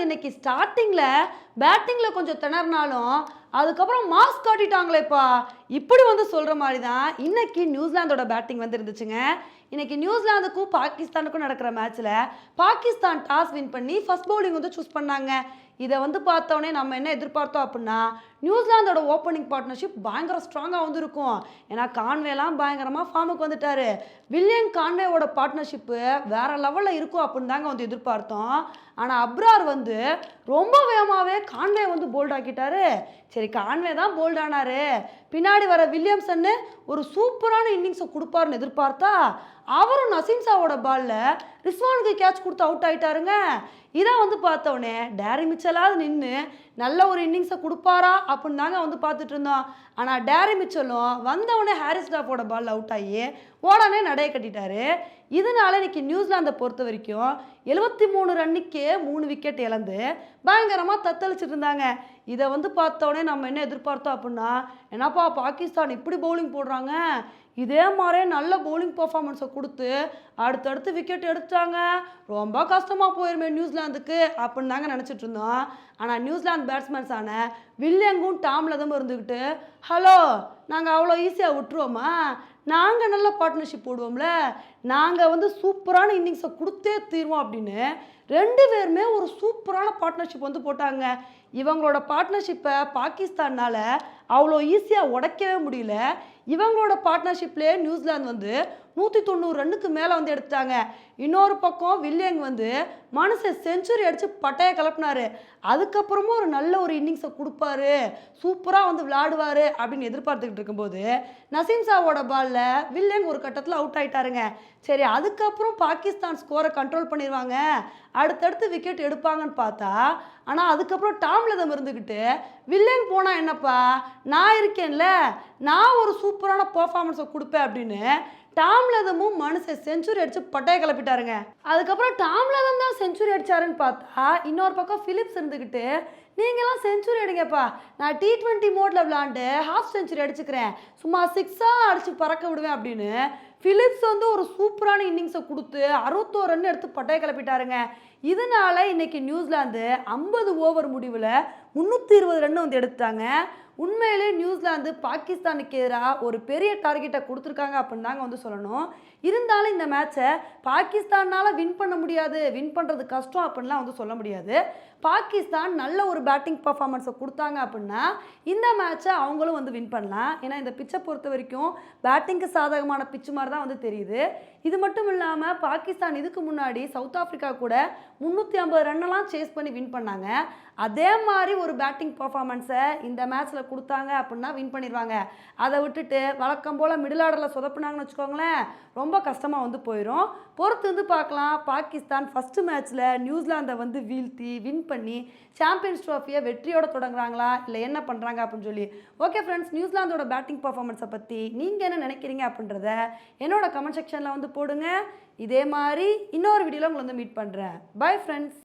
New Zealand இன்னைக்கு ஸ்டார்டிங்கில் பேட்டிங்கில் கொஞ்சம் திணறினாலும் அதுக்கப்புறம் மாஸ்க் காட்டிட்டாங்களேப்பா. இப்படி வந்து சொல்கிற மாதிரி தான் இன்னைக்கு நியூசிலாந்தோட பேட்டிங் வந்து இருந்துச்சுங்க இன்னைக்கு நியூசிலாந்துக்கும் பாகிஸ்தானுக்கும் நடக்கிற மேட்ச்சில் பாகிஸ்தான் டாஸ் வின் பண்ணி ஃபஸ்ட் பவுலிங் வந்து சூஸ் பண்ணாங்க. இதை வந்து பார்த்தோன்னே நம்ம என்ன எதிர்பார்த்தோம் அப்படின்னா நியூசிலாந்தோட ஓப்பனிங் பார்ட்னர்ஷிப் பயங்கர ஸ்ட்ராங்காக வந்து இருக்கும் ஏன்னா கான்வேலாம் பயங்கரமாக ஃபார்முக்கு வந்துட்டாரு. வில்லியம் கான்வேவோட பார்ட்னர்ஷிப்பு வேறு லெவலில் இருக்கும் அப்படின்னு தாங்க வந்து எதிர்பார்த்தோம். ஆனால் அப்ரார் வந்து ரொம்ப வேகமாகவே கான்வே வந்து போல்ட் ஆக்கிட்டாரு. சரி கான்வே தான் போல்ட் ஆனாரு. பின்னாடி வர வில்லியம்சன்னு ஒரு சூப்பரான இன்னிங்ஸை கொடுப்பாருன்னு எதிர்பார்த்தா அவரும் நசீம்சாவோட பாலில் ரிஸ்வானுக்கு கேட்ச் கொடுத்து அவுட் ஆகிட்டாருங்க இதை வந்து பார்த்தோன்னே டேரி மிச்சலாவது நின்று நல்ல ஒரு இன்னிங்ஸை கொடுப்பாரா அப்படின்னு தாங்க வந்து பார்த்துட்டு இருந்தோம். ஆனால் டேரி மிச்சலும் வந்தவொடனே ஹாரிஸ் டாஃபோட பால் அவுட் ஆகி உடனே நடைய கட்டிட்டாரு. இதனால இன்னைக்கு நியூசிலாந்தை பொறுத்த வரைக்கும் எழுபத்தி மூணு ரன்னுக்கே மூணு விக்கெட் இழந்து பயங்கரமாக தத்தளிச்சிட்டு இருந்தாங்க. இதை வந்து பார்த்தோன்னே நம்ம என்ன எதிர்பார்த்தோம் அப்படின்னா என்னப்பா பாகிஸ்தான் இப்படி பவுலிங் போடுறாங்க? இதே மாதிரியே நல்ல பவுலிங் பர்ஃபார்மன்ஸை கொடுத்து அடுத்தடுத்து விக்கெட் எடுத்துட்டாங்க. ரொம்ப கஷ்டமாக போயிருமே நியூசிலாந்துக்கு அப்படின்னு தாங்க நினச்சிட்டு இருந்தோம். ஆனால் நியூசிலாந்து பேட்ஸ்மேன்ஸான வில்லியங்கும் டாம்லதும் இருந்துக்கிட்டு ஹலோ நாங்கள் அவ்வளோ ஈஸியாக விட்டுருவோமா? நாங்கள் நல்ல பார்ட்னர்ஷிப் போடுவோம்ல. நாங்கள் வந்து சூப்பரான இன்னிங்ஸை கொடுத்தே தீருவோம் அப்படின்னு ரெண்டு பேருமே ஒரு சூப்பரான பார்ட்னர்ஷிப் வந்து போட்டாங்க. இவங்களோட பார்ட்னர்ஷிப்பை பாகிஸ்தானால் அவ்வளோ ஈஸியாக உடைக்கவே முடியல. இவங்களோட பார்ட்னர்ஷிப்லேயே நியூசிலாந்து வந்து நூற்றி தொண்ணூறு ரன்னுக்கு மேலே வந்து எடுத்தாங்க இன்னொரு பக்கம் வில்லியங் வந்து மனுஷன் செஞ்சுரி அடித்து பட்டையை கிளப்பினாரு அதுக்கப்புறமும் ஒரு நல்ல ஒரு இன்னிங்ஸை கொடுப்பாரு. சூப்பராக வந்து விளாடுவார் அப்படின்னு எதிர்பார்த்துக்கிட்டு இருக்கும்போது நசீம் சாவோட பாலில் வில்லியங் ஒரு கட்டத்தில் அவுட் ஆயிட்டாருங்க. சரி அதுக்கப்புறம் பாகிஸ்தான் ஸ்கோரை கண்ட்ரோல் பண்ணிடுவாங்க அடுத்தடுத்து விக்கெட் எடுப்பாங்கன்னு பார்த்தா ஆனால் அதுக்கப்புறம் டாம்லதம் இருந்துக்கிட்டு வில்லியங் போனால் என்னப்பா நான் இருக்கேன்ல நான் ஒரு சூப்பரான பர்ஃபார்மன்ஸை கொடுப்பேன் அப்படின்னு டாம்லதமும் மனுஷன் செஞ்சுரி அடிச்சு பட்டைய கிளப்பிட்டாருங்க. அதுக்கப்புறம் டாம்லதம் தான் செஞ்சுரி அடிச்சாருன்னு பார்த்தா இன்னொரு பக்கம் ஃபிலிப்ஸ் இருந்துக்கிட்டு நீங்களாம் செஞ்சுரி அடிங்கப்பா. நான் டி ட்வெண்ட்டி மோடில் விளாண்டு ஹாஃப் செஞ்சுரி அடிச்சுக்கிறேன். சும்மா சிக்ஸாக அடிச்சு பறக்க விடுவேன் அப்படின்னு ஃபிலிப்ஸ் வந்து ஒரு சூப்பரான இன்னிங்ஸை கொடுத்து அறுபத்தோரு ரன் எடுத்து பட்டையை கிளப்பிட்டாருங்க. இதனால இன்னைக்கு நியூசிலாந்து ஐம்பது ஓவர் முடிவில் முந்நூற்றி இருபது ரன் வந்து எடுத்தாங்க உண்மையிலே நியூசிலாந்து பாகிஸ்தானுக்கு எதிராக ஒரு பெரிய டார்கெட்டை கொடுத்துருக்காங்க அப்படின்னு தாங்க வந்து சொல்லணும். இருந்தாலும் இந்த மேட்சை பாகிஸ்தானால் வின் பண்ண முடியாது வின் பண்ணுறது கஷ்டம் அப்படின்லாம் வந்து சொல்ல முடியாது. பாகிஸ்தான் நல்ல ஒரு பேட்டிங் பர்ஃபார்மன்ஸை கொடுத்தாங்க அப்படின்னா இந்த மேட்சை அவங்களும் வந்து வின் பண்ணலாம். ஏன்னா இந்த பிச்சை பொறுத்த வரைக்கும் பேட்டிங்க்கு சாதகமான பிச்சு மாதிரி தான் வந்து தெரியுது. இது மட்டும் இல்லாமல் பாகிஸ்தான் இதுக்கு முன்னாடி சவுத் ஆஃப்ரிக்கா கூட முந்நூற்றி ஐம்பது ரன்னெல்லாம் சேஸ் பண்ணி வின் பண்ணாங்க. அதே மாதிரி ஒரு பேட்டிங் பர்ஃபார்மன்ஸை இந்த மேட்ச்சில் கொடுத்தாங்க அப்படின்னா வின் பண்ணிடுவாங்க அதை விட்டுட்டு வழக்கம் போல் மிடில் ஆர்டரில் சொதப்புனாங்கன்னு வச்சுக்கோங்களேன் ரொம்ப கஷ்டமாக வந்து போயிடும் பொறுத்து வந்து பார்க்கலாம். பாகிஸ்தான் ஃபஸ்ட்டு மேட்ச்சில் நியூசிலாந்தை வந்து வீழ்த்தி வின் பண்ணி சாம்பியன்ஸ் ட்ராஃபியை வெற்றியோட தொடங்குறாங்களா? இல்லை என்ன பண்ணுறாங்க அப்படின்னு சொல்லி. ஓகே ஃப்ரெண்ட்ஸ் நியூசிலாந்தோட பேட்டிங் பர்ஃபார்மன்ஸை பற்றி நீங்கள் என்ன நினைக்கிறீங்க அப்படின்றத என்னோட கமெண்ட் செக்ஷனில் வந்து போடுங்க. இதே மாதிரி இன்னொரு வீடியோவில் உங்களை வந்து மீட் பண்ணுறேன் பை ஃப்ரெண்ட்ஸ்